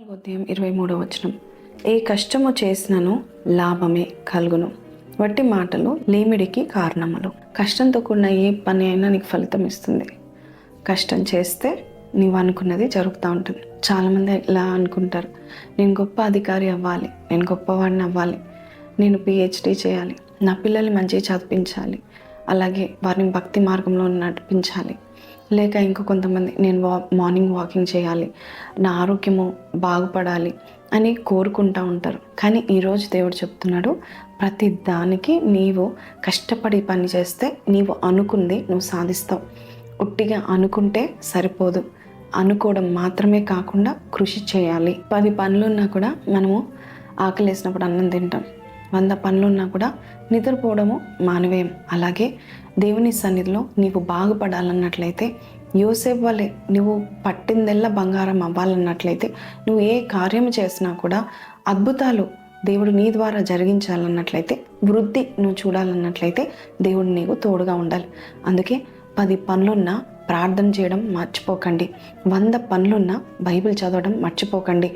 ఉదయం ఇరవై మూడవ వచనం. ఏ కష్టము చేసినను లాభమే కలుగును. వట్టి మాటలు లేమిడికి కారణములు. కష్టంతో కూడిన ఏ పని అయినా నీకు ఫలితం ఇస్తుంది. కష్టం చేస్తే నీవు అనుకున్నది జరుగుతూ ఉంటుంది. చాలామంది ఇలా అనుకుంటారు. నేను గొప్ప అధికారి అవ్వాలి. నేను గొప్పవాడిని అవ్వాలి. నేను పిహెచ్డి చేయాలి. నా పిల్లల్ని మంచిగా చదివించాలి. అలాగే వారిని భక్తి మార్గంలో నడిపించాలి. లేక ఇంకో కొంతమంది నేను వా మార్నింగ్ వాకింగ్ చేయాలి నా ఆరోగ్యము బాగుపడాలి అని కోరుకుంటూ ఉంటారు. కానీ ఈరోజు దేవుడు చెప్తున్నాడు ప్రతి దానికి నీవు కష్టపడి పని చేస్తే నీవు అనుకుంది నువ్వు సాధిస్తావు. ఉట్టిగా అనుకుంటే సరిపోదు. అనుకోవడం మాత్రమే కాకుండా కృషి చేయాలి. పది పనులున్నా కూడా మనము ఆకలేసినప్పుడు అన్నం తింటాం. వంద పనులున్నా కూడా నిద్రపోవడము మానవేయం. అలాగే దేవుని సన్నిధిలో నీవు బాగుపడాలన్నట్లయితే యూసేఫ్ వల్లే నువ్వు పట్టిందెల్లా బంగారం అవ్వాలన్నట్లయితే నువ్వు ఏ కార్యం చేసినా కూడా అద్భుతాలు దేవుడు నీ ద్వారా జరిగించాలన్నట్లయితే వృద్ధి నువ్వు చూడాలన్నట్లయితే దేవుడు నీకు తోడుగా ఉండాలి. అందుకే పది పనులున్నా ప్రార్థన చేయడం మర్చిపోకండి. వంద పనులున్నా బైబిల్ చదవడం మర్చిపోకండి.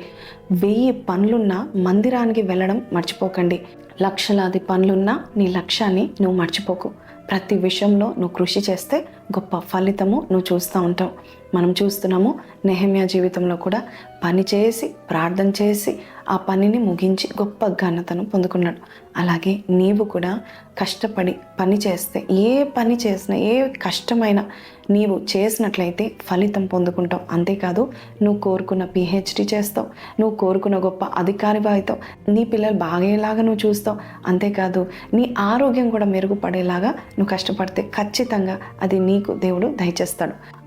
వెయ్యి పనులున్నా మందిరానికి వెళ్ళడం మర్చిపోకండి. లక్షలాది పనులున్నా నీ లక్ష్యాన్ని నువ్వు మర్చిపోకు. ప్రతి విషయంలో నువ్వు కృషి చేస్తే గొప్ప ఫలితము నువ్వు చూస్తూ ఉంటావు. మనం చూస్తున్నాము నెహమ్యా జీవితంలో కూడా పని చేసి ప్రార్థన చేసి ఆ పనిని ముగించి గొప్ప ఘనతను పొందుకున్నాడు. అలాగే నీవు కూడా కష్టపడి పని చేస్తే ఏ పని చేసినా ఏ కష్టమైనా నీవు చేసినట్లయితే ఫలితం పొందుకుంటావు. అంతేకాదు నువ్వు కోరుకున్న పిహెచ్డి చేస్తావు. నువ్వు కోరుకున్న గొప్ప అధికారి అవుతావు. నీ పిల్లలు బాగేలాగా నువ్వు చూస్తావు. అంతేకాదు నీ ఆరోగ్యం కూడా మెరుగుపడేలాగా నువ్వు కష్టపడితే ఖచ్చితంగా అది నీకు దేవుడు దయచేస్తాడు.